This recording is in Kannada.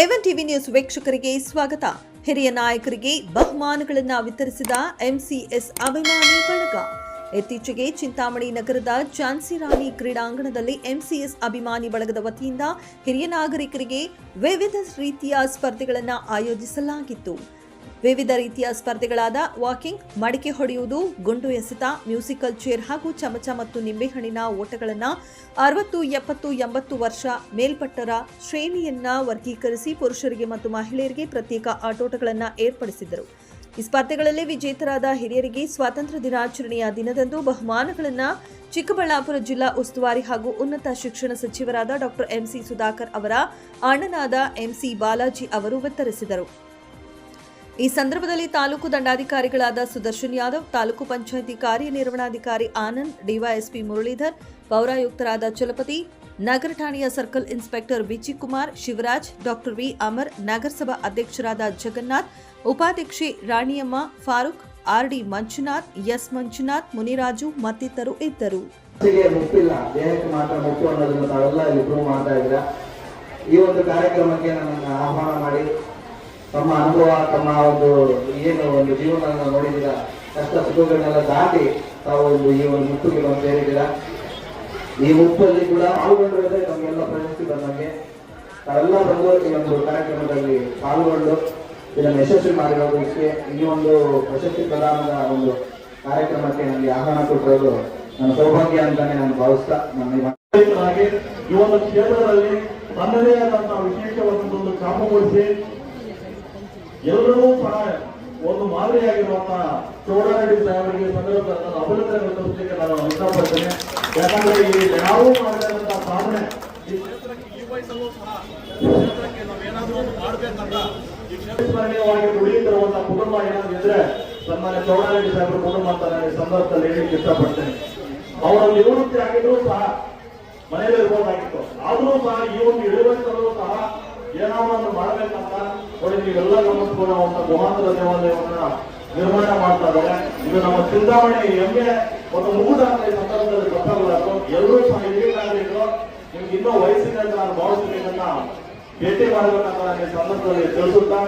ಎವನ್ ಟಿವಿ ನ್ಯೂಸ್ ವೀಕ್ಷಕರಿಗೆ ಸ್ವಾಗತ. ಹಿರಿಯ ನಾಯಕರಿಗೆ ಬಹುಮಾನಗಳನ್ನು ವಿತರಿಸಿದ ಎಂಸಿಎಸ್ ಅಭಿಮಾನಿ ಬಳಗ. ಇತ್ತೀಚೆಗೆ ಚಿಂತಾಮಣಿ ನಗರದ ಝಾನ್ಸಿ ರಾಣಿ ಕ್ರೀಡಾಂಗಣದಲ್ಲಿ ಎಂಸಿಎಸ್ ಅಭಿಮಾನಿ ಬಳಗದ ವತಿಯಿಂದ ಹಿರಿಯ ನಾಗರಿಕರಿಗೆ ವಿವಿಧ ರೀತಿಯ ಸ್ಪರ್ಧೆಗಳನ್ನು ಆಯೋಜಿಸಲಾಗಿತ್ತು. ವಿವಿಧ ರೀತಿಯ ಸ್ಪರ್ಧೆಗಳಾದ ವಾಕಿಂಗ್, ಮಡಿಕೆ ಹೊಡೆಯುವುದು, ಗುಂಡು ಎಸೆತ, ಮ್ಯೂಸಿಕಲ್ ಚೇರ್ ಹಾಗೂ ಚಮಚ ಮತ್ತು ನಿಂಬೆಹಣ್ಣಿನ ಓಟಗಳನ್ನು ಅರವತ್ತು, ಎಪ್ಪತ್ತು, ಎಂಬತ್ತು ವರ್ಷ ಮೇಲ್ಪಟ್ಟರ ಶ್ರೇಣಿಯನ್ನ ವರ್ಗೀಕರಿಸಿ ಪುರುಷರಿಗೆ ಮತ್ತು ಮಹಿಳೆಯರಿಗೆ ಪ್ರತ್ಯೇಕ ಆಟೋಟಗಳನ್ನು ಏರ್ಪಡಿಸಿದ್ದರು. ಈ ಸ್ಪರ್ಧೆಗಳಲ್ಲಿ ವಿಜೇತರಾದ ಹಿರಿಯರಿಗೆ ಸ್ವಾತಂತ್ರ್ಯ ದಿನಾಚರಣೆಯ ದಿನದಂದು ಬಹುಮಾನಗಳನ್ನು ಚಿಕ್ಕಬಳ್ಳಾಪುರ ಜಿಲ್ಲಾ ಉಸ್ತುವಾರಿ ಹಾಗೂ ಉನ್ನತ ಶಿಕ್ಷಣ ಸಚಿವರಾದ ಡಾಕ್ಟರ್ ಎಂಸಿ ಸುಧಾಕರ್ ಅವರ ಅಣ್ಣನಾದ ಎಂಸಿ ಬಾಲಾಜಿ ಅವರು ವಿತರಿಸಿದರು. ಈ ಸಂದರ್ಭದಲ್ಲಿ ತಾಲೂಕು ದಂಡಾಧಿಕಾರಿಗಳಾದ ಸುದರ್ಶನ್ ಯಾದವ್, ತಾಲೂಕು ಪಂಚಾಯಿತಿ ಕಾರ್ಯನಿರ್ವಹಣಾಧಿಕಾರಿ Anand, D Y S P Muralidhar, ಪೌರಾಯುಕ್ತರಾದ Chalapathi, ನಗರ ಠಾಣೆಯ circle inspector Viji Kumar, Shivaraj, doctor V Amar, ನಗರಸಭಾ ಅಧ್ಯಕ್ಷರಾದ ಜಗನ್ನಾಥ್, ಉಪಾಧ್ಯಕ್ಷೆ Raniyamma, Farooq R D Manjunath, S Manjunath, Muniraju ಮಾಡ್ತಾ ಇದ್ದೀರಾ? ಈ ಒಂದು ಕಾರ್ಯಕ್ರಮಕ್ಕೆ ನನ್ನನ್ನು ಆಹ್ವಾನ ಮಾಡಿ ತಮ್ಮ ಅನುಭವ, ತಮ್ಮ ಒಂದು ಏನು ಒಂದು ಜೀವನ ನೋಡಿದ್ದೀರಾ, ಕಷ್ಟ ಸುಖಗಳನ್ನೆಲ್ಲ ದಾಟಿ ತಾವು ಒಂದು ಈ ಒಂದು ಮುತ್ತಿಗೆ ಬಂದು ಸೇರಿದ್ದೀರಾ? ಈ ಮುಪ್ಪಲ್ಲಿ ಕೂಡ ಪಾಲ್ಗೊಂಡ್ರೆ ನಮಗೆಲ್ಲ ಪ್ರಶಸ್ತಿ ಬಂದಂಗೆ. ತಾವೆಲ್ಲ ಬಂದು ಈ ಒಂದು ಕಾರ್ಯಕ್ರಮದಲ್ಲಿ ಪಾಲ್ಗೊಂಡು ಇದನ್ನು ಯಶಸ್ವಿ ಮಾಡಿರೋದಕ್ಕೆ ಈ ಒಂದು ಪ್ರಶಸ್ತಿ ಪ್ರದಾನದ ಒಂದು ಕಾರ್ಯಕ್ರಮಕ್ಕೆ ನನಗೆ ಆಹ್ವಾನ ಕೊಟ್ಟಿರೋದು ನನ್ನ ಸೌಭಾಗ್ಯ ಅಂತಾನೆ ನಾನು ಭಾವಿಸ್ತಾ ನನ್ನ ಈ ಹಾಗೆ ಈ ಒಂದು ಕ್ಷೇತ್ರದಲ್ಲಿ ತನ್ನದೇ ಆದಂತಹ ಒಂದು ಕಾಮಗೊಳಿಸಿ ಎಲ್ಲರೂ ಸಹ ಒಂದು ಮಾದರಿಯಾಗಿರುವಂತಹ ಚೌಡಾರೆಡ್ಡಿ ಸಾಹೇಬರಿಗೆ ಸಂದರ್ಭದಲ್ಲಿ ನನ್ನ ಅಭಿನಂದನೆಗಳು ತೋರಿಸಲಿಕ್ಕೆ ನಾನು ಇಷ್ಟಪಡ್ತೇನೆ. ಯಾಕಂದ್ರೆ ಈ ನಾವು ಮಾಡಿದಂತಹ ಸಾಧನೆ ಈ ಕ್ಷೇತ್ರಕ್ಕೆ ಕುಟುಂಬ ಏನಾದ್ರು ಇದ್ರೆ ಸನ್ಮಾನ್ಯ ಚೌಡಾರೆಡ್ಡಿ ಸಾಹೇಬರ ಕುಟುಂಬ ಅಂತ ನಾನು ಈ ಸಂದರ್ಭದಲ್ಲಿ ಹೇಳಲಿಕ್ಕೆ ಇಷ್ಟಪಡ್ತೇನೆ. ಅವರ ನಿವೃತ್ತಿ ಆಗಿದ್ರು ಸಹ ಮನೆಯಲ್ಲಿ ಇರ್ಬೋದಾಗಿತ್ತು. ಆದರೂ ಸಹ ಈ ಒಂದು ಇಳುವರಿ ಸಹ ಏನಾದ್ರು ಒಂದು ಮಾಡ್ಬೇಕಂತ ನೋಡಿ, ನೀವೆಲ್ಲ ಗಮನಿಸ್ಕೊಳ್ಳುವಂತ ಗುಹಾಂತರ ದೇವಾಲಯವನ್ನ ನಿರ್ಮಾಣ ಮಾಡ್ತಾ ಇದ್ದಾರೆ. ಇದು ನಮ್ಮ ಚಿಂತಾಮಣಿ ಹೆಮ್ಮೆ ಒಂದು ಮುಗುಟ ಅಂತ ಈ ಸಂದರ್ಭದಲ್ಲಿ ಗೊತ್ತಾಗಲಾರ್ದು ಎಲ್ಲರೂ ಸಹ ಹಿರಿಯ ನಾಗರಿಕರು ನಿಮ್ಗೆ ಇನ್ನೂ ವಯಸ್ಸಿನ ನಾನು ಭಾವಿಸ್ತೀನಿ ಭೇಟಿ ಮಾಡಬೇಕಂತ ನಾನು ಈ ಸಂದರ್ಭದಲ್ಲಿ ತಿಳಿಸುತ್ತಾ